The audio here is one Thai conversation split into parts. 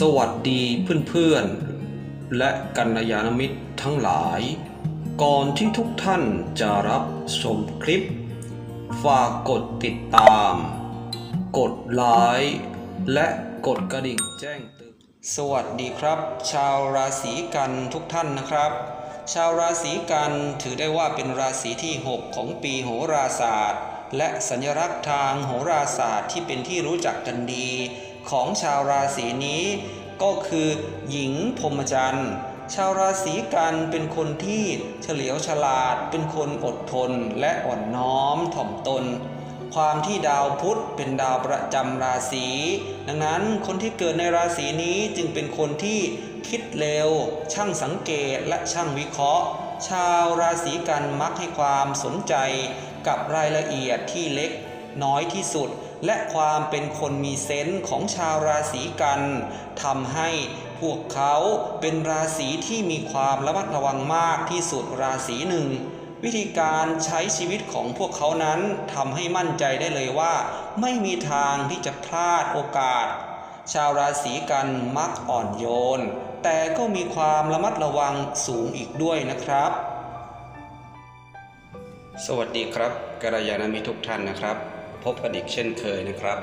สวัสดีเพื่อนๆ และกัลยาณมิตรทั้งหลาย ก่อนที่ทุกท่านจะรับชมคลิป ฝากกดติดตาม กดไลค์และกดกระดิ่งแจ้งเตือนสวัสดีครับ ชาวราศีกันทุกท่านนะครับ ชาวราศีกันถือได้ว่าเป็นราศีที่ 6 ของปีโหราศาสตร์ และสัญลักษณ์ทางโหราศาสตร์ที่เป็นที่รู้จักกันดี ของชาวราศีนี้ ก็คือหญิงพรหมจรรย์ชาวราศีกันเป็นคนที่เฉลียวฉลาด เป็นคนอดทนและอ่อนน้อมถ่อมตน ความที่ดาวพุธเป็นดาวประจำราศี ดังนั้นคนที่เกิดในราศีนี้จึงเป็นคนที่คิดเร็ว ช่างสังเกตและช่างวิเคราะห์ ชาวราศีกันมักให้ความสนใจกับรายละเอียดที่เล็ก น้อยที่สุด และความเป็นคนมีเซนส์ของชาวราศีกันทำให้พวกเขาเป็นราศีที่มีความระมัดระวังมากที่สุดราศีหนึ่งวิธีการใช้ชีวิตของพวกเขานั้นทำให้มั่นใจได้เลยว่า ไม่มีทางที่จะพลาดโอกาส ชาวราศีกันมักอ่อนโยน แต่ก็มีความระมัดระวังสูงอีกด้วยนะครับ สวัสดีครับกัลยาณมิตรทุกท่านนะครับ พบกันอีกเช่นเคยนะครับ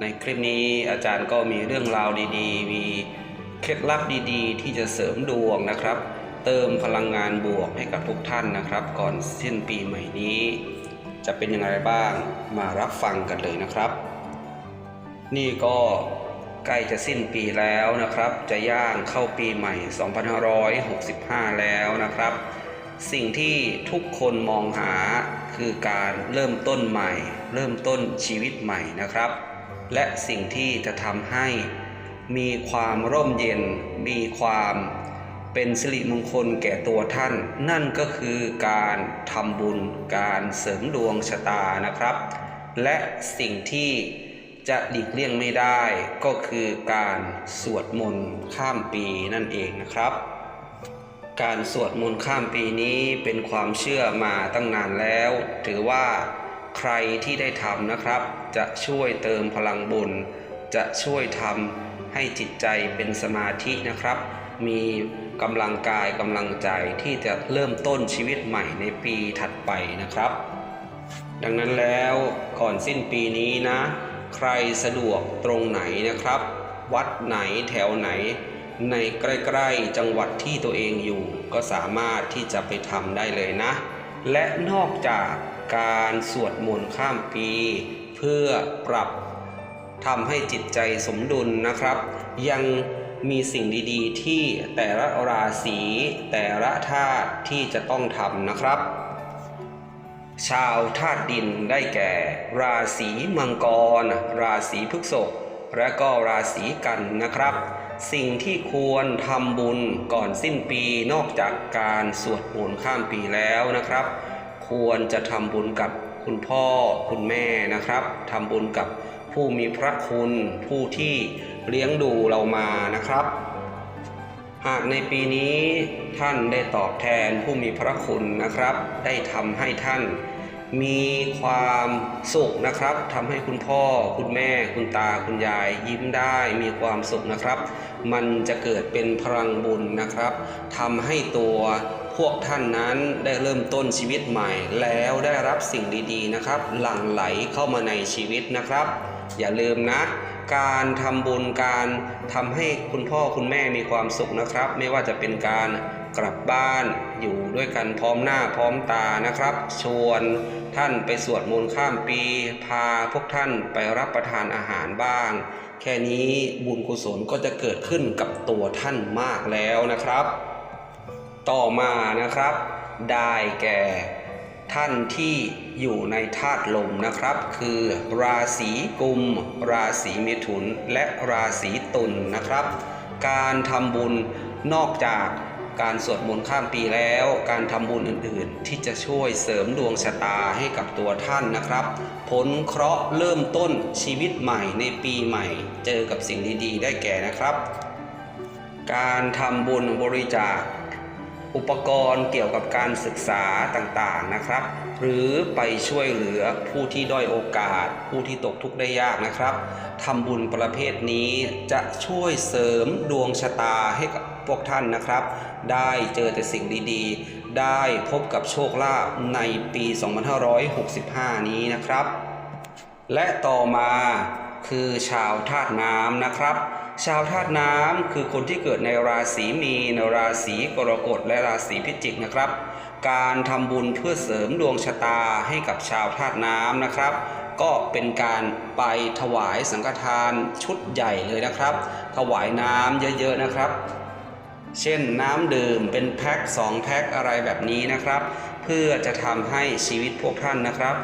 ในคลิปนี้อาจารย์ก็มีเรื่องราวดีๆ มีเคล็ดลับดีๆ ที่จะเสริมดวงนะครับ เติมพลังงานบวกให้กับทุกท่านนะครับ ก่อนสิ้นปีใหม่นี้ จะเป็นยังไงบ้างมารับฟังกันเลยนะครับ นี่ก็ใกล้จะสิ้นปีแล้วนะครับ จะย่างเข้าปีใหม่ 2565 แล้วนะครับ สิ่งที่ทุกคนมองหา คือการเริ่มต้นใหม่ เริ่มต้นชีวิตใหม่นะครับ และสิ่งที่จะทำให้มีความร่มเย็น มีความเป็นสิริมงคลแก่ตัวท่าน นั่นก็คือการทำบุญการเสริมดวงชะตานะครับ และสิ่งที่จะหลีกเลี่ยงไม่ได้ก็คือการสวดมนต์ข้ามปีนั่นเองนะครับ การสวดมนต์ข้ามปีนี้เป็นความเชื่อมาตั้งนานแล้ว ถือว่าใครที่ได้ทำนะครับ จะช่วยเติมพลังบุญ จะช่วยทำให้จิตใจเป็นสมาธินะครับ มีกำลังกายกำลังใจที่จะเริ่มต้นชีวิตใหม่ในปีถัดไปนะครับ ดังนั้นแล้วก่อนสิ้นปีนี้นะ ใครสะดวกตรงไหนนะครับ วัดไหนแถวไหน ในใกล้ๆจังหวัดที่ตัวเองอยู่ ก็สามารถที่จะไปทำได้เลยนะ และนอกจากการสวดมนต์ข้ามปี เพื่อปรับทำให้จิตใจสมดุลนะครับ ยังมีสิ่งดีๆ ที่แต่ละราศีแต่ละธาตุที่จะต้องทำนะครับ ชาวธาตุดินได้แก่ ราศีมังกร ราศีพฤษภและก็ราศีกันนะครับ สิ่งที่ควรทำบุญก่อนสิ้นปีนอกจากการสวดมนต์ข้ามปีแล้วนะครับ ควรจะทำบุญกับคุณพ่อคุณแม่นะครับทำบุญกับผู้มีพระคุณผู้ที่เลี้ยงดูเรามานะครับ หากในปีนี้ท่านได้ตอบแทนผู้มีพระคุณนะครับ ได้ทำให้ท่าน มีความสุขนะครับทำให้คุณพ่อ คุณแม่ คุณตา คุณยาย ยิ้มได้ มีความสุขนะครับ มันจะเกิดเป็นพลังบุญนะครับทำให้ตัวพวกท่านนั้นได้เริ่มต้นชีวิตใหม่ แล้วได้รับสิ่งดีๆนะครับ หลั่งไหลเข้ามาในชีวิตนะครับ อย่าลืมนะ การทำบุญการทำให้คุณพ่อคุณแม่มีความสุขนะครับ ไม่ว่าจะเป็นการ กลับบ้านอยู่ด้วยกันพร้อมหน้าพร้อมตานะครับ ชวนท่านไปสวดมนต์ข้ามปี พาพวกท่านไปรับประทานอาหารบ้าง แค่นี้บุญกุศลก็จะเกิดขึ้นกับตัวท่านมากแล้วนะครับ ต่อมานะครับ ได้แก่ท่านที่อยู่ในธาตุลมนะครับ คือราศีกุม ราศีเมถุนและราศีตุลนะครับ การทำบุญนอกจาก การสวดมนต์ข้ามปีแล้ว การทำบุญอื่นๆ ที่จะช่วยเสริมดวงชะตาให้กับตัวท่านนะครับพ้นเคราะห์เริ่มต้นชีวิตใหม่ในปีใหม่ เจอกับสิ่งดีๆ ได้แก่นะครับ การทำบุญบริจาคอุปกรณ์เกี่ยวกับการศึกษาต่างๆนะครับ หรือไปช่วยเหลือผู้ที่ด้อยโอกาส ผู้ที่ตกทุกข์ได้ยากนะครับทำบุญประเภทนี้จะช่วยเสริมดวงชะตาให้กับพวกท่านนะครับ ได้เจอแต่สิ่งดีๆ ได้พบกับโชคลาภในปี 2565 นี้นะครับ และต่อมาคือชาวธาตุน้ำนะครับชาวธาตุน้ำคือคนที่เกิดในราศีมีนราศีกรกฎและราศีพิจิกนะครับ การทำบุญเพื่อเสริมดวงชะตาให้กับชาวธาตุน้ำนะครับ ก็เป็นการไปถวายสังฆทานชุดใหญ่เลยนะครับ ถวายน้ำเยอะๆนะครับ เช่นน้ำดื่มเป็นแพ็ค2แพ็คอะไรแบบนี้นะครับ เพื่อจะทำให้ชีวิตพวกท่านนะครับ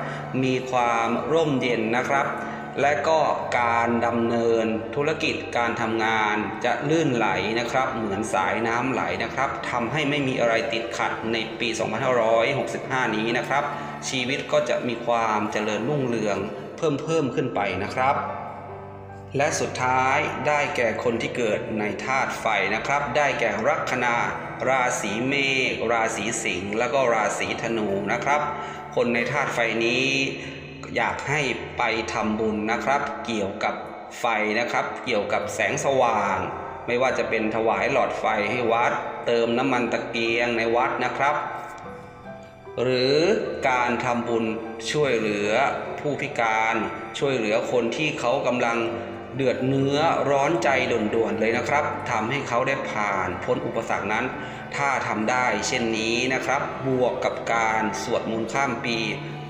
มีความร่มเย็นนะครับ และก็การดำเนินธุรกิจการทำงานจะลื่นไหลนะครับ เหมือนสายน้ำไหลนะครับทำให้ไม่มีอะไรติดขัดในปี 2565 นี้นะครับ ชีวิตก็จะมีความเจริญรุ่งเรืองเพิ่มเพิ่มขึ้นไปนะครับ และสุดท้ายได้แก่คนที่เกิดในธาตุไฟนะครับ ได้แก่ลัคนาราศีเมษราศีสิงห์แล้วก็ราศีธนูนะครับ คนในธาตุไฟนี้ อยากให้ไปทำบุญนะครับ เกี่ยวกับไฟนะครับ เกี่ยวกับแสงสว่าง ไม่ว่าจะเป็นถวายหลอดไฟให้วัด เติมน้ำมันตะเกียงในวัดนะครับ หรือการทำบุญช่วยเหลือผู้พิการ ช่วยเหลือคนที่เขากำลัง เดือดเนื้อร้อนใจด่วนๆเลยนะครับทำให้เขาได้ผ่านพ้นอุปสรรคนั้น ถ้าทำได้เช่นนี้นะครับ บวกกับการสวดมนต์ข้ามปี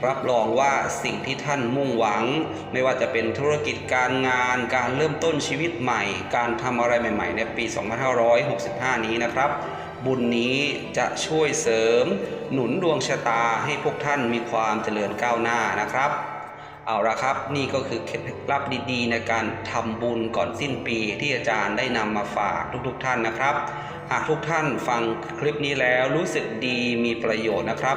รับรองว่าสิ่งที่ท่านมุ่งหวัง ไม่ว่าจะเป็นธุรกิจการงาน การเริ่มต้นชีวิตใหม่ การทำอะไรใหม่ ๆ ในปี 2565 นี้นะครับบุญนี้จะช่วยเสริม หนุนดวงชะตาให้พวกท่านมีความเจริญก้าวหน้านะครับ เอาละครับนี่ก็คือเคล็ดลับดีๆ ในการทำบุญก่อนสิ้นปีที่อาจารย์ได้นำมาฝากทุกๆท่านนะครับ หากทุกท่านฟังคลิปนี้แล้วรู้สึกดีมีประโยชน์นะครับ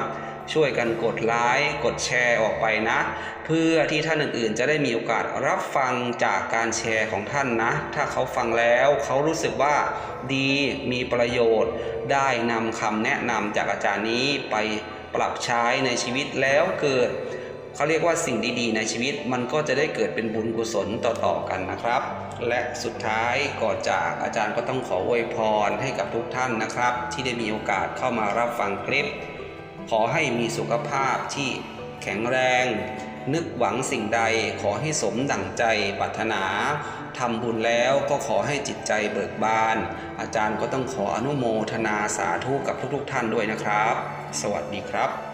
ช่วยกันกดไลค์กดแชร์ออกไปนะ เพื่อที่ท่านอื่นๆ จะได้มีโอกาสรับฟังจากการแชร์ของท่านนะ ถ้าเขาฟังแล้วเขารู้สึกว่าดีมีประโยชน์ ได้นำคำแนะนำจากอาจารย์นี้ไปปรับใช้ในชีวิตแล้วเกิด เขาเรียกว่าสิ่งดีๆ ในชีวิตมันก็จะได้เกิดเป็นบุญกุศลต่อๆกันนะครับ และสุดท้ายก่อนจากอาจารย์ก็ต้องขออวยพรให้กับทุกท่านนะครับ ที่ได้มีโอกาสเข้ามารับฟังคลิป ขอให้มีสุขภาพที่แข็งแรง นึกหวังสิ่งใดขอให้สมดั่งใจปรารถนาทำบุญแล้วก็ขอให้จิตใจเบิกบาน อาจารย์ก็ต้องขออนุโมทนาสาธุกับทุกๆ ท่านด้วยนะครับ สวัสดีครับ